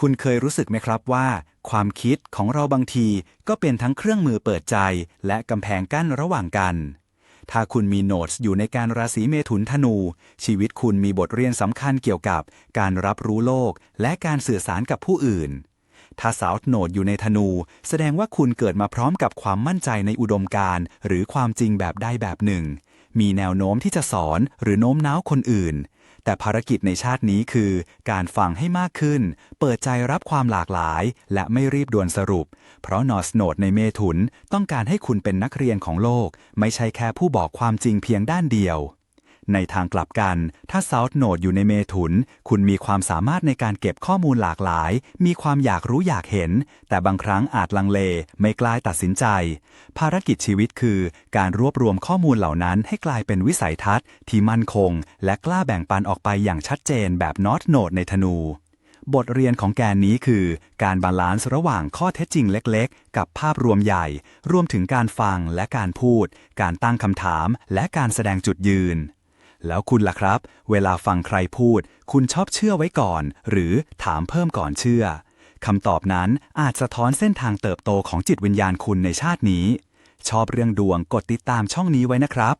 คุณเคยรู้สึกไหมครับว่า ความคิดของเราบางทีก็เป็นทั้งเครื่องมือเปิดใจ และกำแพงกั้นระหว่างกัน ถ้าคุณมีโนตส์อยู่ในการราศีเมถุนธนู ชีวิตคุณมีบทเรียนสำคัญเกี่ยวกับ การรับรู้โลก และการสื่อสารกับผู้อื่น ถ้าสาวโนดอยู่ในธนู แสดงว่าคุณเกิดมาพร้อมกับความมั่นใจในอุดมการหรือความจริงแบบใดแบบหนึ่ง มีแนวโน้มที่จะสอนหรือโน้มน้าวคนอื่น แต่ภารกิจในชาตินี้คือ การฟังให้มากขึ้น เปิดใจรับความหลากหลาย และไม่รีบด่วนสรุป เพราะนอสโนดในเมถุนต้องการให้คุณเป็นนักเรียนของโลก ไม่ใช่แค่ผู้บอกความจริงเพียงด้านเดียว ในทางกลับกัน ถ้า South Node อยู่ในเมถุน คุณมีความสามารถในการเก็บข้อมูลหลากหลาย มีความอยากรู้อยากเห็น แต่บางครั้งอาจลังเล ไม่กล้าตัดสินใจ ภารกิจชีวิตคือ การรวบรวมข้อมูลเหล่านั้นให้กลายเป็นวิสัยทัศน์ ที่มั่นคง และกล้าแบ่งปันออกไปอย่างชัดเจนแบบ North Node ในธนูบทเรียนของแกนนี้คือ การบาลานซ์ระหว่างข้อเท็จจริงเล็กๆ กับภาพรวมใหญ่ รวมถึงการฟังและการพูด การตั้งคำถาม และการแสดงจุดยืน แล้วคุณล่ะครับ เวลาฟังใครพูด คุณชอบเชื่อไว้ก่อน หรือถามเพิ่มก่อนเชื่อคำตอบนั้นอาจสะท้อนเส้นทางเติบโตของจิตวิญญาณคุณในชาตินี้ ชอบเรื่องดวงกดติดตามช่องนี้ไว้นะครับ